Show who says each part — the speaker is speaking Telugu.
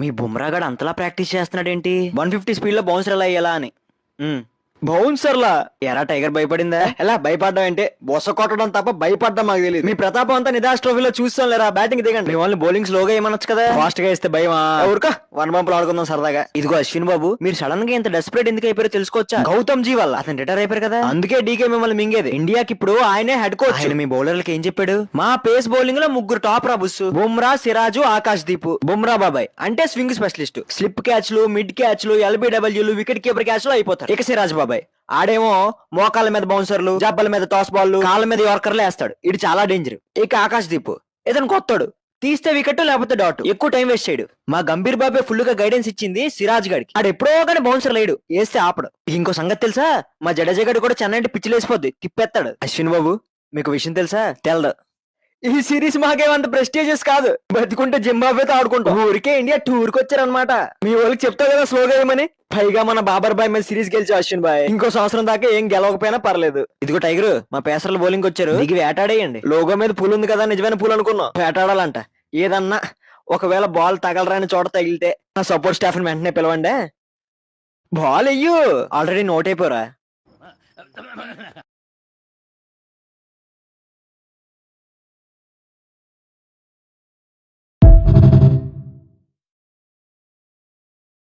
Speaker 1: మీ బుమ్రాగాడు అంతలా ప్రాక్టీస్ చేస్తున్నాడేంటి? వన్ ఫిఫ్టీ స్పీడ్లో బౌన్సర్ ఎలా అయ్యాలా అని. బౌన్సర్లా? ఎరా టైగర్ భయపడిందా? ఎలా భయపడ్డం అంటే బొస కొట్టడం తప్ప భయపడ్డం మాకు తెలియదు మీ ప్రతాపం అంతా నిదాస్ ట్రోఫీలో చూస్తాం లేరా బ్యాటింగ్ దిగండి. వాళ్ళని బౌలింగ్ స్లోగా ఏమనొచ్చు కదా? ఫాస్ట్గా ఇస్తే భయమా? ఊరుకా. వన్ ఆడుకుందాం సరదాగా. ఇదిగో అశ్విన్ బాబు మీరు సడన్గా ఇంత డెస్పరేట్ ఎందుకు అయిపోయారో తెలుసుకోవచ్చా? గౌతమ్ జీ వల్ల అతను రిటైర్ అయిపోయారు కదా. అందుకే డీకే మిమ్మల్ని మింగేది. ఇండియాకి ఇప్పుడు ఆయనే హెడ్ కోచ్ ఆయన మీ బౌలర్లకి ఏం చెప్పాడు? మా పేస్ బౌలింగ్లో ముగ్గురు టాప్ రా బుస్సు. బుమ్రా సిరాజు ఆకాష్ దీప్. బుమ్రా బాబాయ్. అంటే స్వింగ్ స్పెషలిస్ట్ స్లిప్ క్యాచ్లు మిడ్ క్యాచ్లు ఎల్బిడబ్ల్యూలు వికెట్ కీపర్ క్యాచ్లు అయిపోతారు. ఇక సిరాజ్ బాబాయ్. ఆడేమో మోకాళ్ళ మీద బౌన్సర్లు జబ్బల మీద టాస్ బాల్ కాళ్ళ మీద యార్కర్లు వేస్తాడు. ఇది చాలా డేంజర్ ఇక ఆకాష్ దీప్. ఇతను కొత్తాడు. తీస్తే వికెట్ లేకపోతే డాట్. ఎక్కువ టైం వేస్ట్ చేయడు. మా గంభీర్ బాబే ఫుల్గా గైడెన్స్ ఇచ్చింది సిరాజ్ గడికి. ఆడు ఎప్పుడో కానీ బౌన్సర్ లేడు. వేస్తే ఆపడు. ఇంకో సంగతి తెలుసా? మా జడేజా గడి కూడా చెన్నై అంటే పిచ్చిలేసిపోద్ది. తిప్పేస్తాడు అశ్విన్ బాబు మీకు విషయం తెలుసా? తెలదు. ఈ సిరీస్ మాకేమంత ప్రెస్టీజియస్ కాదు. బతికుంటే జింబాబేతో ఆడుకుంటాం ఊరికే ఇండియా టూర్కి వచ్చారనమాట మీ వాళ్ళకి చెప్తా కదా స్లోగా ఏమని? పైగా మన బాబర్ బాయ్ మీద సిరీస్ గెలిచి అశ్విన్ బాయ్. ఇంకో సంవత్సరం దాకా ఏం గెలవకపోయినా పర్లేదు. ఇదిగో టైగర్ మా పేసర్లు బౌలింగ్ వచ్చారు. ఇది వేటాడేయండి. లోగో మీద పూలు ఉంది కదా నిజమైన పూలు అనుకున్నాం. వేటాడాలంట. ఏదన్నా ఒకవేళ బాల్ తగలరాని చోట తగిలితే నా సపోర్ట్ స్టాఫ్ని వెంటనే పిలవండి. బాల్ అయ్యో ఆల్రెడీ నోట్ అయిపోరా.